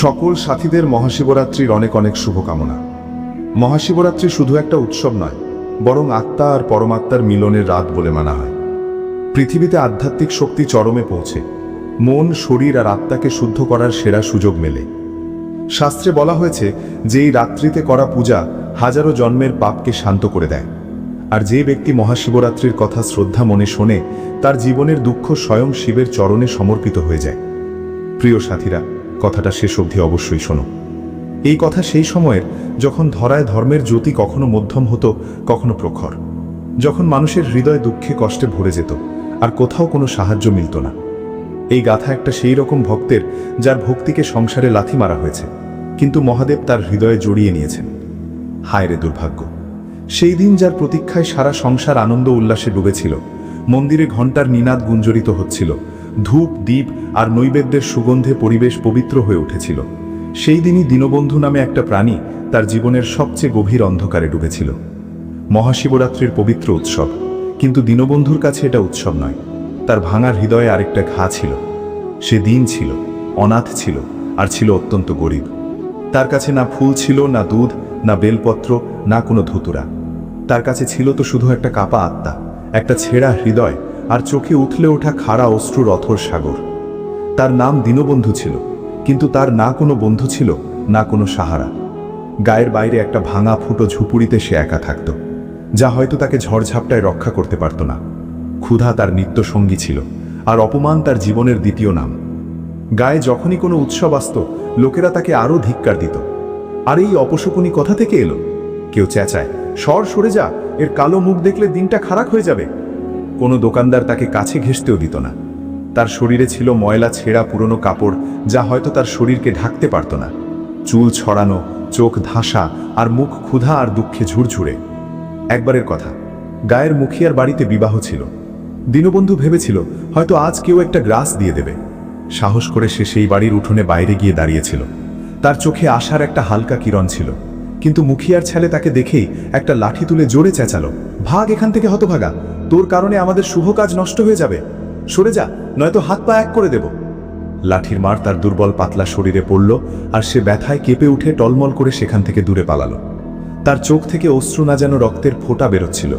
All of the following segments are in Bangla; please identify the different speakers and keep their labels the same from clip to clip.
Speaker 1: সকল সাথীদের মহাশিবরাত্রির অনেক অনেক শুভকামনা। মহাশিবরাত্রি শুধু একটা উৎসব নয়, বরং আত্মা আর পরমাত্মার মিলনের রাত বলে মানা হয়। পৃথিবীতে আধ্যাত্মিক শক্তি চরমে পৌঁছে, মন, শরীর আর আত্মাকে শুদ্ধ করার সেরা সুযোগ মেলে। শাস্ত্রে বলা হয়েছে যে এই রাত্রিতে করা পূজা হাজারো জন্মের পাপকে শান্ত করে দেয়। আর যে ব্যক্তি মহাশিবরাত্রির কথা শ্রদ্ধা মনে শোনে, তার জীবনের দুঃখ স্বয়ং শিবের চরণে সমর্পিত হয়ে যায়। প্রিয় সাথীরা কথাটা শেষ অবধি অবশ্যই শোনো। এই কথা সেই সময়ের যখন ধরায় ধর্মের জ্যোতি কখনো মধ্যম হতো, কখনো প্রখর। যখন মানুষের হৃদয় দুঃখে কষ্টে ভরে যেত, আর কোথাও কোনো সাহায্য মিলত না। এই গাথা একটা সেই রকম ভক্তের যার ভক্তিকে সংসারে লাথি মারা হয়েছে, কিন্তু মহাদেব তার হৃদয়ে জড়িয়ে নিয়েছেন। হায় রে দুর্ভাগ্য! সেই দিন যার প্রতীক্ষায় সারা সংসার আনন্দ উল্লাসে ডুবেছিল, মন্দিরে ঘণ্টার নিনাদ গুঞ্জরিত হচ্ছিল ধূপ দ্বীপ আর নৈবেদ্যের সুগন্ধে পরিবেশ পবিত্র হয়ে উঠেছিল। সেই দিনই দীনবন্ধু নামে একটা প্রাণী তার জীবনের সবচেয়ে গভীর অন্ধকারে ডুবেছিল। মহাশিবরাত্রির পবিত্র উৎসব, কিন্তু দীনবন্ধুর কাছে এটা উৎসব নয়। তার ভাঙার হৃদয়ে আরেকটা ঘা ছিল। সে দিন ছিল, অনাথ ছিল আর ছিল অত্যন্ত গরিব। তার কাছে না ফুল ছিল, না দুধ, না বেলপত্র, না কোনো ধুতুরা। তার কাছে ছিল তো শুধু একটা কাপা আত্মা, একটা ছেঁড়া হৃদয় আর চোখে উঠলে ওঠা খাড়া অশ্রুর অথর সাগর। তার নাম দীনবন্ধু ছিল, কিন্তু তার না কোনো বন্ধু ছিল, না কোনো সাহারা। গায়ের বাইরে একটা ভাঙা ফুটো ঝুপুড়িতে সে একা থাকত, যা হয়তো তাকে ঝড়ঝাপটায় রক্ষা করতে পারত না। ক্ষুধা তার নিত্য সঙ্গী ছিল, আর অপমান তার জীবনের দ্বিতীয় নাম। গায়ে যখনই কোনো উৎসব আসত, লোকেরা তাকে আরও ধিক্কার দিত। আর এই অপশকুনি কথা থেকে এলো? কেউ চেঁচায় সর সরে যা, এর কালো মুখ দেখলে দিনটা খারাপ হয়ে যাবে। কোনো দোকানদার তাকে কাছে ঘেঁষতেও দিত না। তার শরীরে ছিল ময়লা ছেঁড়া পুরনো কাপড়, যা হয়তো তার শরীরকে ঢাকতে পারত না। চুল ছড়ানো, চোখ ধাসা, আর মুখ ক্ষুধা আর দুঃখে ঝুরঝুরে। একবারের কথা, গায়ের মুখিয়ার বাড়িতে বিবাহ ছিল। দীনবন্ধু ভেবেছিল, হয়তো আজ কেউ একটা গ্রাস দিয়ে দেবে। সাহস করে সে সেই বাড়ির উঠোনে বাইরে গিয়ে দাঁড়িয়েছিল। তার চোখে আশার একটা হালকা কিরণ ছিল। কিন্তু মুখিয়ার ছেলে তাকে দেখেই একটা লাঠি তুলে জোরে চেঁচালো। ভাগ এখান থেকে হতভাগা। তোর কারণে আমাদের শুভ কাজ নষ্ট হয়ে যাবে। সরে যা, নয়তো হাত পা এক করে দেব। লাঠির মার তার দুর্বল পাতলা শরীরে পড়ল আর সে ব্যথায় কেঁপে উঠে টলমল করে সেখান থেকে দূরে পালালো। তার চোখ থেকে অশ্রু না যেন রক্তের ফোঁটা বেরোচ্ছিল।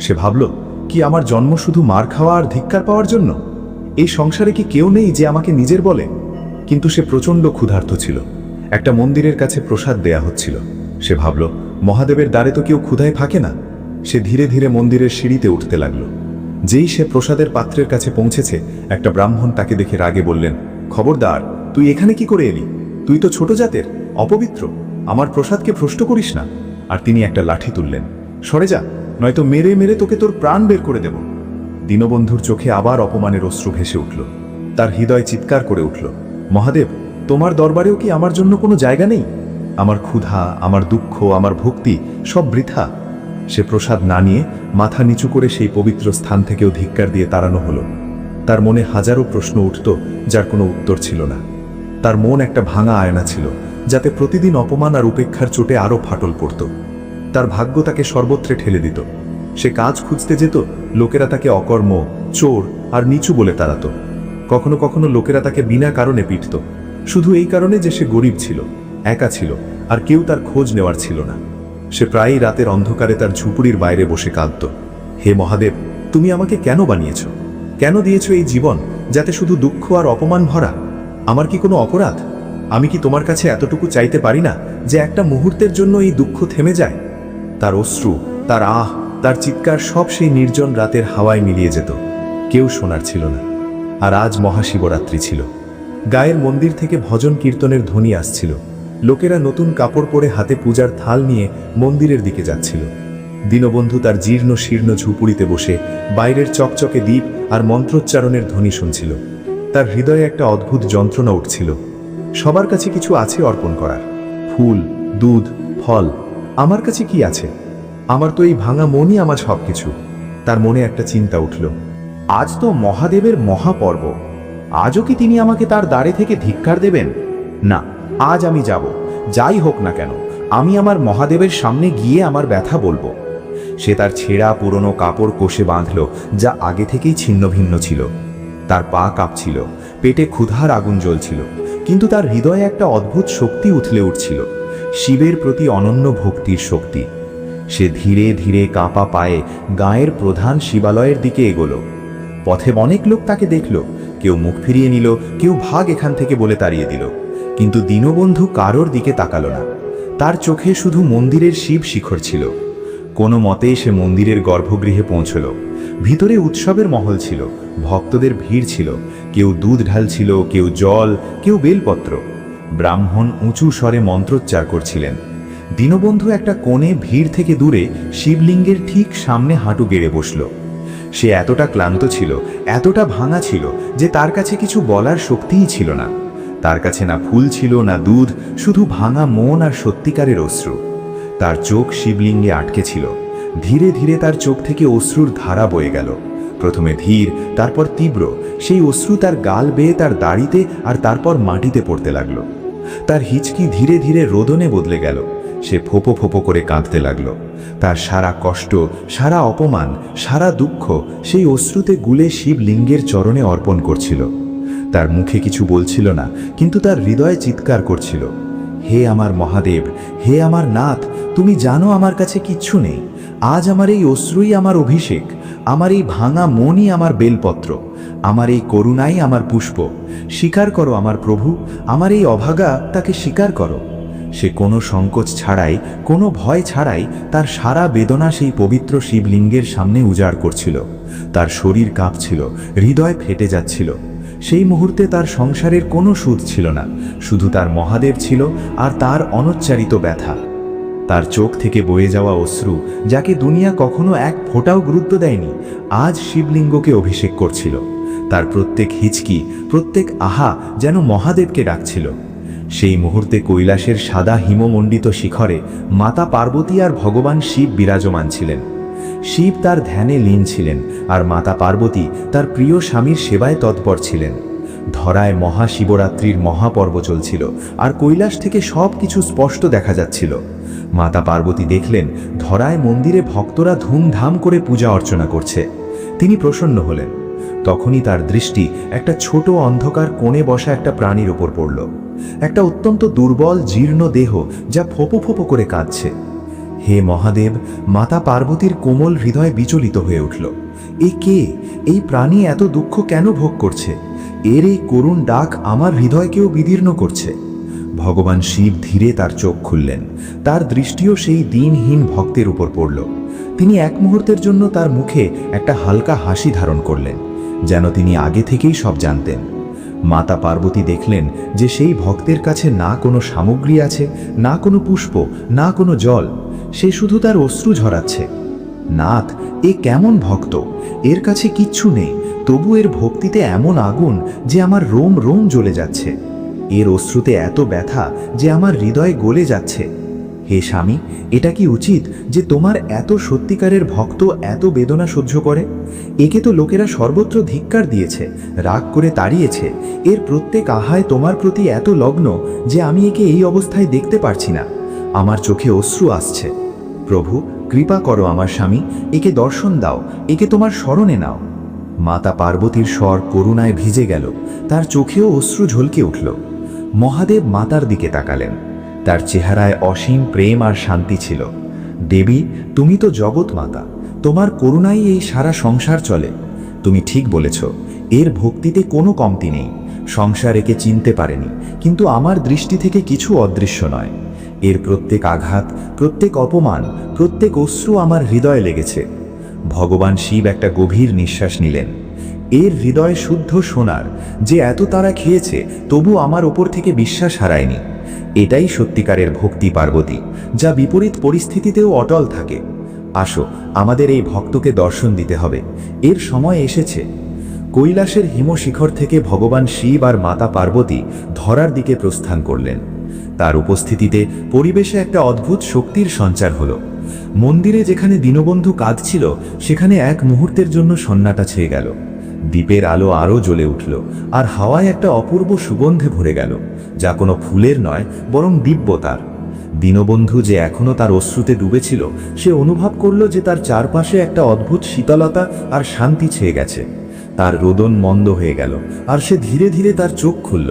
Speaker 1: সে ভাবল, কি আমার জন্ম শুধু মার খাওয়া আর ধিক্কার পাওয়ার জন্য? এই সংসারে কি কেউ নেই যে আমাকে নিজের বলে? কিন্তু সে প্রচণ্ড ক্ষুধার্ত ছিল। একটা মন্দিরের কাছে প্রসাদ দেয়া হচ্ছিল। সে ভাবল, মহাদেবের দ্বারে তো কেউ ক্ষুধায় থাকে না। সে ধীরে ধীরে মন্দিরের সিঁড়িতে উঠতে লাগল। যেই সে প্রসাদের পাত্রের কাছে পৌঁছেছে, একটা ব্রাহ্মণ তাকে দেখে রাগে বললেন, খবরদার, তুই এখানে কি করে এলি? তুই তো ছোট জাতের, অপবিত্র। আমার প্রসাদকে ভ্রষ্ট করিস না। আর তিনি একটা লাঠি তুললেন, সরে যা, নয়তো মেরে মেরে তোকে তোর প্রাণ বের করে দেব। দীনবন্ধুর চোখে আবার অপমানের অশ্রু ভেসে উঠল। তার হৃদয় চিৎকার করে উঠল, মহাদেব, তোমার দরবারেও কি আমার জন্য কোনো জায়গা নেই? আমার ক্ষুধা, আমার দুঃখ, আমার ভক্তি সব বৃথা। সে প্রসাদ না নিয়ে মাথা নিচু করে সেই পবিত্র স্থান থেকেও ধিক্কার দিয়ে তাড়ানো হলো। তার মনে হাজারো প্রশ্ন উঠত, যার কোনো উত্তর ছিল না। তার মন একটা ভাঙা আয়না ছিল, যাতে প্রতিদিন অপমান আর উপেক্ষার চোটে আরও ফাটল পড়ত। তার ভাগ্য তাকে সর্বত্রে ঠেলে দিত। সে কাজ খুঁজতে যেত, লোকেরা তাকে অকর্ম, চোর আর নিচু বলে তাড়াত। কখনো কখনো লোকেরা তাকে বিনা কারণে পিটত। শুধু এই কারণে যে সে গরিব ছিল, একা ছিল, আর কেউ তার খোঁজ নেওয়ার ছিল না। সে প্রায়ই রাতের অন্ধকারে তার ঝুপুড়ির বাইরে বসে কাঁদত। হে মহাদেব, তুমি আমাকে কেন বানিয়েছ? কেন দিয়েছ এই জীবন, যাতে শুধু দুঃখ আর অপমান ভরা? আমার কি কোনো অপরাধ? আমি কি তোমার কাছে এতটুকু চাইতে পারি না যে একটা মুহূর্তের জন্য এই দুঃখ থেমে যায়? তার অশ্রু, তার আহ, তার চিৎকার সব সেই নির্জন রাতের হাওয়ায় মিলিয়ে যেত। কেউ শোনার ছিল না। আর আজ মহাশিবরাত্রি ছিল। গায়ের মন্দির থেকে ভজন কীর্তনের ধ্বনি আসছিল। লোকেরা নতুন কাপড় পরে হাতে পূজার থাল নিয়ে মন্দিরের দিকে যাচ্ছিল। দীনবন্ধু তার জীর্ণ শীর্ণ ঝুপুড়িতে বসে বাইরের চকচকে দ্বীপ আর মন্ত্রোচ্চারণের ধ্বনি শুনছিল। তার হৃদয়ে একটা অদ্ভুত যন্ত্রণা উঠছিল। সবার কাছে কিছু আছে অর্পণ করার। ফুল, দুধ, ফল, আমার কাছে কি আছে? আমার তো এই ভাঙা মনই আমার সব কিছু তার মনে একটা চিন্তা উঠল।
Speaker 2: আজ তো মহাদেবের মহাপর্ব। আজও কি তিনি আমাকে তার দ্বারে থেকে ধিক্কার দেবেন? না আজ আমি যাব, যাই হোক না কেন, আমি আমার মহাদেবের সামনে গিয়ে আমার ব্যথা বলব। সে তার ছেঁড়া পুরনো কাপড় কোষে বাঁধল, যা আগে থেকেই ছিন্ন ভিন্ন ছিল। তার পা কাঁপছিল, পেটে ক্ষুধার আগুন জ্বলছিল,
Speaker 1: কিন্তু তার হৃদয়ে একটা অদ্ভুত শক্তি উথলে উঠছিল, শিবের প্রতি অনন্য ভক্তির শক্তি। সে ধীরে ধীরে কাঁপা পায়ে গায়ের প্রধান শিবালয়ের দিকে এগোলো। পথে অনেক লোক তাকে দেখল, কেউ মুখ ফিরিয়ে নিল, কেউ ভাগ এখান থেকে বলে তাড়িয়ে দিল। কিন্তু দীনবন্ধু কারোর দিকে তাকালো না। তার চোখে শুধু মন্দিরের শিব শিখর ছিল। কোনো মতে সে মন্দিরের গর্ভগৃহে পৌঁছল। ভিতরে উৎসবের মহল ছিল, ভক্তদের ভিড় ছিল, কেউ দুধ ঢালছিল কেউ জল, কেউ বেলপত্র। ব্রাহ্মণ উঁচু স্বরে মন্ত্রোচ্চার করছিলেন। দীনবন্ধু একটা কোণে ভিড় থেকে দূরে শিবলিঙ্গের ঠিক সামনে হাঁটু গেড়ে বসল। সে এতটা ক্লান্ত ছিল, এতটা ভাঙা ছিল যে তার কাছে কিছু বলার শক্তিই ছিল না। তার কাছে না ফুল ছিল, না দুধ, শুধু ভাঙা মন আর সত্যিকারের অশ্রু। তার চোখ শিবলিঙ্গে আটকে ছিল। ধীরে ধীরে তার চোখ থেকে অশ্রুর ধারা বয়ে গেল। প্রথমে ধীর, তারপর তীব্র। সেই অশ্রু তার গাল বেয়ে তার দাড়িতে আর তারপর মাটিতে পড়তে লাগল। তার হিচকি ধীরে ধীরে রোদনে বদলে গেল। সে ফোপো ফোপো করে কাঁদতে লাগল। তার সারা কষ্ট, সারা অপমান, সারা দুঃখ সেই অশ্রুতে গুলে শিবলিঙ্গের চরণে অর্পণ করছিল। তার মুখে কিছু বলছিল না, কিন্তু তার হৃদয়ে চিৎকার করছিল। হে আমার মহাদেব, হে আমার নাথ, তুমি জানো আমার কাছে কিচ্ছু নেই। আজ আমার এই অশ্রুই আমার অভিষেক, আমার এই ভাঙা মনই আমার বেলপত্র, আমার এই করুণাই আমার পুষ্প। স্বীকার করো আমার প্রভু, আমার এই অভাগা তাকে স্বীকার করো। সে কোনো সংকোচ ছাড়াই, কোনো ভয় ছাড়াই তার সারা বেদনা সেই পবিত্র শিবলিঙ্গের সামনে উজাড় করছিল। তার শরীর কাঁপছিল, হৃদয় ফেটে যাচ্ছিল। সেই মুহূর্তে তার সংসারের কোনো সুদ ছিল না, শুধু তার মহাদেব ছিল আর তার অনচ্চারিত ব্যথা। তার চোখ থেকে বয়ে যাওয়া অশ্রু, যাকে দুনিয়া কখনো এক ফোঁটাও গুরুত্ব দেয়নি, আজ শিবলিঙ্গকে অভিষেক করছিল। তার প্রত্যেক হিচকি, প্রত্যেক আহা যেন মহাদেবকে ডাকছিল। সেই মুহূর্তে কৈলাসের সাদা হিমমণ্ডিত শিখরে মাতা পার্বতী আর ভগবান শিব বিরাজমান ছিলেন। শিব তার ধ্যানে লীন ছিলেন আর মাতা পার্বতী তার প্রিয় স্বামীর সেবায় তৎপর ছিলেন। ধরায় মহাশিবরাত্রির মহাপর্ব চলছিল আর কৈলাস থেকে সব কিছু স্পষ্ট দেখা যাচ্ছিল। মাতা পার্বতী দেখলেন ধরায় মন্দিরে ভক্তরা ধুমধাম করে পূজা অর্চনা করছে। তিনি প্রসন্ন হলেন। তখনই তার দৃষ্টি একটা ছোট অন্ধকার কোণে বসা একটা প্রাণীর ওপর পড়ল। একটা অত্যন্ত দুর্বল, জীর্ণ দেহ যা ফোপো ফোপো করে কাঁদছে। হে মহাদেব, মাতা পার্বতীর কোমল হৃদয় বিচলিত হয়ে উঠল। এ কে? এই প্রাণী এত দুঃখ কেন ভোগ করছে? এর এই করুণ ডাক আমার হৃদয়কেও বিদীর্ণ করছে। ভগবান শিব ধীরে তার চোখ খুললেন। তার দৃষ্টিও সেই দিনহীন ভক্তের উপর পড়ল। তিনি এক মুহূর্তের জন্য তার মুখে একটা হালকা হাসি ধারণ করলেন, যেন তিনি আগে থেকেই সব জানতেন। মাতা পার্বতী দেখলেন যে সেই ভক্তের কাছে না কোনো সামগ্রী আছে, না কোনো পুষ্প, না কোনো জল সে শুধু তার অশ্রু ঝরাচ্ছে। নাথ, এ কেমন ভক্ত? এর কাছে কিচ্ছু নেই। তবু এর ভক্তিতে এমন আগুন যে আমার রোম রোম জ্বলে যাচ্ছে। এর অশ্রুতে এত ব্যথা যে আমার হৃদয় গলে যাচ্ছে। হে স্বামী, এটা কি উচিত যে তোমার এত সত্যিকারের ভক্ত এত বেদনা সহ্য করে? একে তো লোকেরা সর্বত্র ধিক্কার দিয়েছে, রাগ করে তাড়িয়েছে। এর প্রত্যেক আহায় তোমার প্রতি এত লগ্ন যে আমি একে এই অবস্থায় দেখতে পারছি না। আমার চোখে অশ্রু আসছে। প্রভু, কৃপা করো আমার স্বামী, একে দর্শন দাও, একে তোমার স্মরণে নাও। মাতা পার্বতীর স্বর করুণায় ভিজে গেল, তার চোখেও অশ্রু ঝলকে উঠল। মহাদেব মাতার দিকে তাকালেন, তার চেহারায় অসীম প্রেম আর শান্তি ছিল। দেবী, তুমি তো জগৎ মাতা, তোমার করুণাই এই সারা সংসার চলে। তুমি ঠিক বলেছ, এর ভক্তিতে কোনো কমতি নেই, সংসার একে চিনতে পারেনি, কিন্তু আমার দৃষ্টি থেকে কিছু অদৃশ্য নয়। এর প্রত্যেক আঘাত, প্রত্যেক অপমান, প্রত্যেক অশ্রু আমার হৃদয়ে লেগেছে। ভগবান শিব একটা গভীর নিঃশ্বাস নিলেন। এর হৃদয় শুদ্ধ সোনার, যে এত তারা খেয়েছে, তবু আমার ওপর থেকে বিশ্বাস হারায়নি। এটাই সত্যিকারের ভক্তি পার্বতী, যা বিপরীত পরিস্থিতিতেও অটল থাকে। আসো, আমাদের এই ভক্তকে দর্শন দিতে হবে। এর সময় এসেছে। কৈলাসের হিমশিখর থেকে ভগবান শিব আর মাতা পার্বতী ধরার দিকে প্রস্থান করলেন। তার উপস্থিতিতে পরিবেশে একটা অদ্ভুত শক্তির সঞ্চার হলো। মন্দিরে যেখানে দীনবন্ধু কাঁদছিল, সেখানে এক মুহূর্তের জন্য সন্নাটা ছেয়ে গেল। দ্বীপের আলো আরও জ্বলে উঠল, আর হাওয়ায় একটা অপূর্ব সুগন্ধে ভরে গেল, যা কোনো ফুলের নয়, বরং দিব্যতার। দীনবন্ধু যে এখনও তার অশ্রুতে ডুবেছিল, সে অনুভব করল যে তার চারপাশে একটা অদ্ভুত শীতলতা আর শান্তি ছেয়ে গেছে। তার রোদন মন্দ হয়ে গেল, আর সে ধীরে ধীরে তার চোখ খুলল।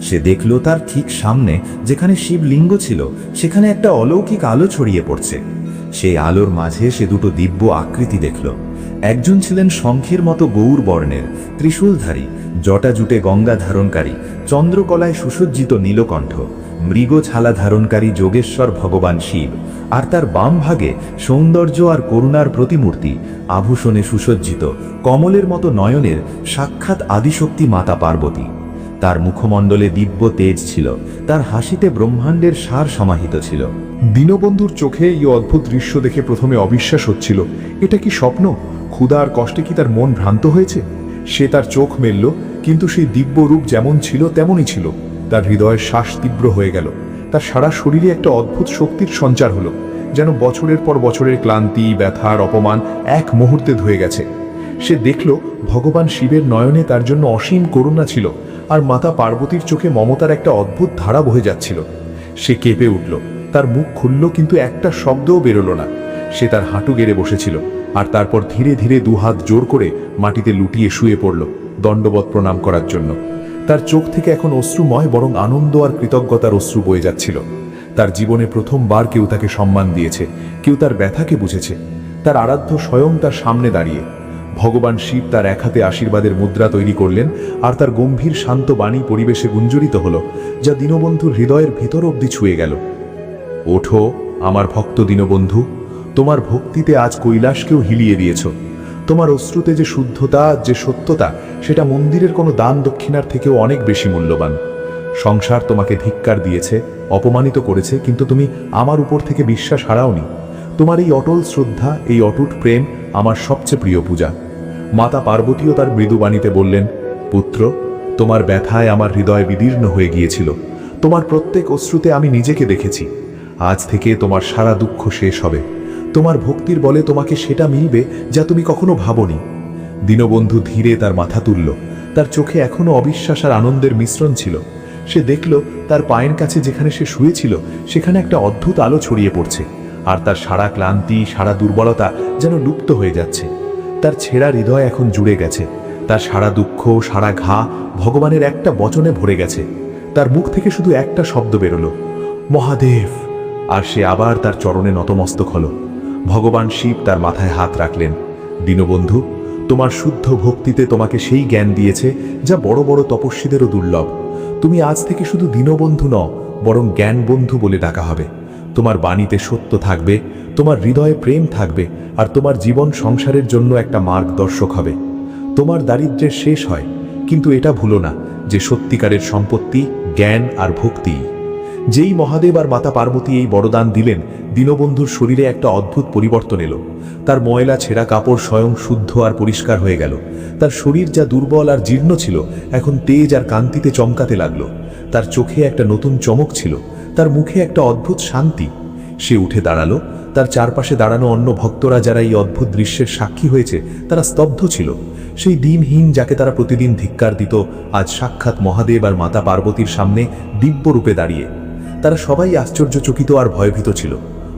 Speaker 2: সে দেখল তার ঠিক সামনে যেখানে শিবলিঙ্গ ছিল, সেখানে একটা অলৌকিক আলো ছড়িয়ে পড়ছে। সেই আলোর মাঝে সে দুটো দিব্য আকৃতি দেখল। একজন ছিলেন শঙ্খের মতো গৌর বর্ণের, ত্রিশূলধারী জটা জুটে গঙ্গা ধারণকারী, চন্দ্রকলায় সুসজ্জিত নীলকণ্ঠ, মৃগ ছালা ধারণকারী যোগেশ্বর ভগবান শিব, আর তার বাম ভাগে সৌন্দর্য আর করুণার প্রতিমূর্তি, আভূষণে সুসজ্জিত, কমলের মতো নয়নের সাক্ষাৎ আদিশক্তি মাতা পার্বতী। তার মুখমণ্ডলে দিব্য তেজ ছিল, তার হাসিতে ব্রহ্মাণ্ডের সার সমাহিত ছিল।
Speaker 1: দীনবন্ধুর চোখে এই অদ্ভুত দৃশ্য দেখে প্রথমে অবিশ্বাস হচ্ছিল, এটা কি স্বপ্ন? ক্ষুধা আর কষ্টে কি তার মন ভ্রান্ত হয়েছে? সে তার চোখ মেলল, কিন্তু সেই দিব্য রূপ যেমন ছিল তেমনই ছিল। তার হৃদয়ের শ্বাস তীব্র হয়ে গেল। তার সারা শরীরে একটা অদ্ভুত শক্তির সঞ্চার হলো, যেন বছরের পর বছরের ক্লান্তি, ব্যথার অপমান এক মুহূর্তে ধুয়ে গেছে। সে দেখল, ভগবান শিবের নয়নে তার জন্য অসীম করুণা ছিল। আর মাতা পার্বতীর চোখে মমতার একটা অদ্ভুত ধারা বহে যাচ্ছিল। সে কেঁপে উঠল, তার মুখ খুলল কিন্তু একটা শব্দও বেরোলো না। সে তার হাঁটু গেড়ে বসেছিল আর তারপর ধীরে ধীরে দুহাত জোর করে মাটিতে লুটিয়ে শুয়ে পড়ল দণ্ডবত প্রণাম করার জন্য। তার চোখ থেকে এখন অশ্রুময় বরং আনন্দ আর কৃতজ্ঞতার অশ্রু বয়ে যাচ্ছিল। তার জীবনে প্রথমবার কেউ তাকে সম্মান দিয়েছে, কেউ তার ব্যথাকে বুঝেছে। তার আরাধ্য স্বয়ং তার সামনে দাঁড়িয়ে ভগবান শিব তার এক হাতে আশীর্বাদের মুদ্রা তৈরি করলেন আর তার গম্ভীর শান্ত বাণী পরিবেশে গুঞ্জরিত হল, যা দীনবন্ধুর হৃদয়ের ভিতর অবধি ছুঁয়ে গেল। ওঠো, আমার ভক্ত দীনবন্ধু, তোমার ভক্তিতে আজ কৈলাসকেও হিলিয়ে দিয়েছ। তোমার অশ্রুতে যে শুদ্ধতা, যে সত্যতা, সেটা মন্দিরের কোনো দান দক্ষিণার থেকেও অনেক বেশি মূল্যবান। সংসার তোমাকে ধিক্কার দিয়েছে, অপমানিত করেছে, কিন্তু তুমি আমার উপর থেকে বিশ্বাস হারাওনি। তোমার এই অটল শ্রদ্ধা, এই অটুট প্রেম আমার সবচেয়ে প্রিয় পূজা। মাতা পার্বতীও তার মৃদুবাণীতে বললেন, পুত্র, তোমার ব্যথায় আমার হৃদয় বিদীর্ণ হয়ে গিয়েছিল। তোমার প্রত্যেক অশ্রুতে আমি নিজেকে দেখেছি। আজ থেকে তোমার সারা দুঃখ শেষ হবে। তোমার ভক্তির বলে তোমাকে সেটা মিলবে যা তুমি কখনো ভাবনি। দীনবন্ধু ধীরে তার মাথা তুলল। তার চোখে এখনও অবিশ্বাস আর আনন্দের মিশ্রণ ছিল। সে দেখল, তার পায়ের কাছে যেখানে সে শুয়েছিল, সেখানে একটা অদ্ভুত আলো ছড়িয়ে পড়ছে। আর তার সারা ক্লান্তি, সারা দুর্বলতা যেন লুপ্ত হয়ে যাচ্ছে। তার ছেঁড়া হৃদয় এখন জুড়ে গেছে। তার সারা দুঃখ, সারা ঘা ভগবানের একটা বচনে ভরে গেছে। তার মুখ থেকে শুধু একটা শব্দ বেরোলো। মহাদেব! আর সে আবার তার চরণে নতমস্তক হল। ভগবান শিব তার মাথায় হাত রাখলেন। দীনবন্ধু, তোমার শুদ্ধ ভক্তিতে তোমাকে সেই জ্ঞান দিয়েছে যা বড় বড় তপস্বীদেরও দুর্লভ। তুমি আজ থেকে শুধু দীনবন্ধু ন বরং জ্ঞান বন্ধু বলে ডাকা হবে। তোমার বাণীতে সত্য থাকবে, তোমার হৃদয়ে প্রেম থাকবে, আর তোমার জীবন সংসারের জন্য একটা মার্গদর্শক হবে। তোমার দারিদ্র্যের শেষ হয়, কিন্তু এটা ভুলো না যে সত্যিকারের সম্পত্তি, জ্ঞান আর ভক্তি। যেই মহাদেব আর মাতা পার্বতী এই বড়দান দিলেন, দীনবন্ধুর শরীরে একটা অদ্ভুত পরিবর্তন এলো। তার ময়লা ছেঁড়া কাপড় স্বয়ং শুদ্ধ আর পরিষ্কার হয়ে গেল। তার শরীর যা দুর্বল আর জীর্ণ ছিল, এখন তেজ আর কান্তিতে চমকাতে লাগল। তার চোখে একটা নতুন চমক ছিল। তার মুখে একটা অদ্ভুত শান্তি। সে উঠে দাঁড়াল, তার চারপাশে দাঁড়ানো অন্য ভক্তরা যারা এই অদ্ভুত দৃশ্যের সাক্ষী হয়েছে, তারা স্তব্ধ ছিল। সেই দিনহীন যাকে তারা প্রতিদিন ধিক্কার দিত, আজ সাক্ষাৎ মহাদেব আর মাতা পার্বতীর সামনে দিব্য রূপে দাঁড়িয়ে। তারা সবাই আশ্চর্যচকিত আর ভয়ভীত ছিল।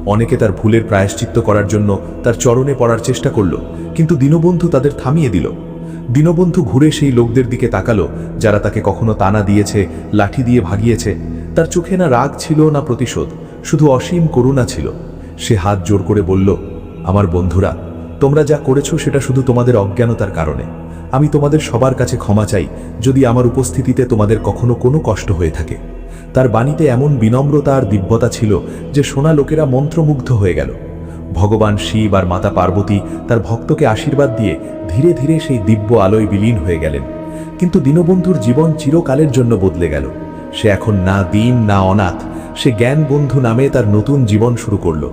Speaker 1: অনেকে তার ভুলের প্রায়শ্চিত্ত করার জন্য তার চরণে পড়ার চেষ্টা করল, কিন্তু দীনবন্ধু তাদের থামিয়ে দিল। দীনবন্ধু ঘুরে সেই লোকদের দিকে তাকালো, যারা তাকে কখনো তানা দিয়েছে, লাঠি দিয়ে ভাগিয়েছে। তার চোখে না রাগ ছিল, না প্রতিশোধ, শুধু অসীম করুণা ছিল। সে হাত জোর করে বলল, আমার বন্ধুরা, তোমরা যা করেছ সেটা শুধু তোমাদের অজ্ঞানতার কারণে। আমি তোমাদের সবার কাছে ক্ষমা চাই, যদি আমার উপস্থিতিতে তোমাদের কখনো কোনো কষ্ট হয়ে থাকে। তার বাণীতে এমন বিনম্রতা আর দিব্যতা ছিল যে শোনা লোকেরা মন্ত্রমুগ্ধ হয়ে গেল। ভগবান শিব আর মাতা পার্বতী তার ভক্তকে আশীর্বাদ দিয়ে ধীরে ধীরে সেই দিব্য আলোয় বিলীন হয়ে গেলেন। কিন্তু দীনবন্ধুর জীবন চিরকালের জন্য বদলে গেল। সে এখন না দিন, না অনাথ, সে জ্ঞান বন্ধু নামে তার নতুন জীবন শুরু করল।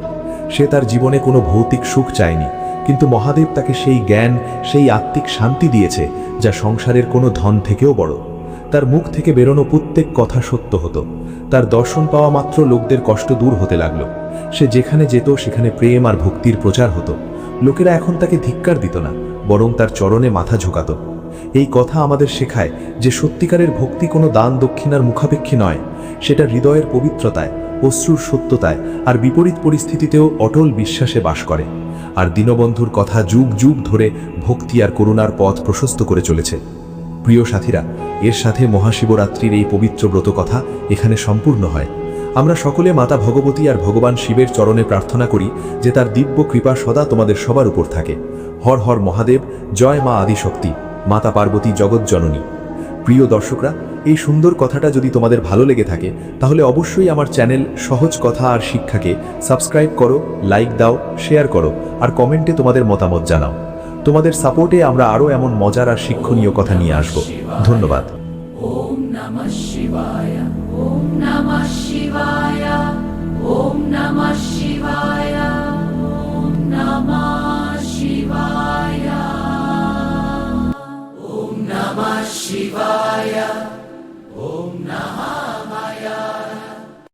Speaker 1: সে তার জীবনে কোনো ভৌতিক সুখ চায়নি, কিন্তু মহাদেব তাকে সেই জ্ঞান, সেই আত্মিক শান্তি দিয়েছে, যা সংসারের কোনো ধন থেকেও বড়। তার মুখ থেকে বেরোনো প্রত্যেক কথা সত্য হতো। তার দর্শন পাওয়া মাত্র লোকদের কষ্ট দূর হতে লাগল। সে যেখানে যেত, সেখানে প্রেম আর ভক্তির প্রচার হতো। লোকেরা এখন তাকে ধিক্কার দিত না, বরং তার চরণে মাথা ঝুঁকাত। এই কথা আমাদের শেখায় যে সত্যিকারের ভক্তি কোনো দান দক্ষিণার মুখাপেক্ষী নয়। সেটা হৃদয়ের পবিত্রতায়, অশ্রুর সত্যতায় আর বিপরীত পরিস্থিতিতেও অটল বিশ্বাসে বাস করে। আর দীনবন্ধুর কথা যুগ যুগ ধরে ভক্তি আর করুণার পথ প্রশস্ত করে চলেছে। প্রিয় সাথীরা এর সাথে মহাশিবরাত্রির এই পবিত্র ব্রত কথা এখানে সম্পূর্ণ হয়। আমরা সকলে মাতা ভগবতী আর ভগবান শিবের চরণে প্রার্থনা করি যে তার দিব্য কৃপা সদা তোমাদের সবার উপর থাকে। হর হর মহাদেব, জয় মা আদিশক্তি, মাতা পার্বতী জগৎ জননী। প্রিয় দর্শকরা, এই সুন্দর কথাটা যদি তোমাদের ভালো লেগে থাকে, তাহলে অবশ্যই আমার চ্যানেল সহজ কথা আর শিক্ষাকে সাবস্ক্রাইব করো, লাইক দাও, শেয়ার করো, আর কমেন্টে তোমাদের মতামত জানাও। তোমাদের সাপোর্টে আমরা আরও এমন মজার আর শিক্ষণীয় কথা নিয়ে আসব। ধন্যবাদ।
Speaker 3: Om Namah Shivaya Om Namah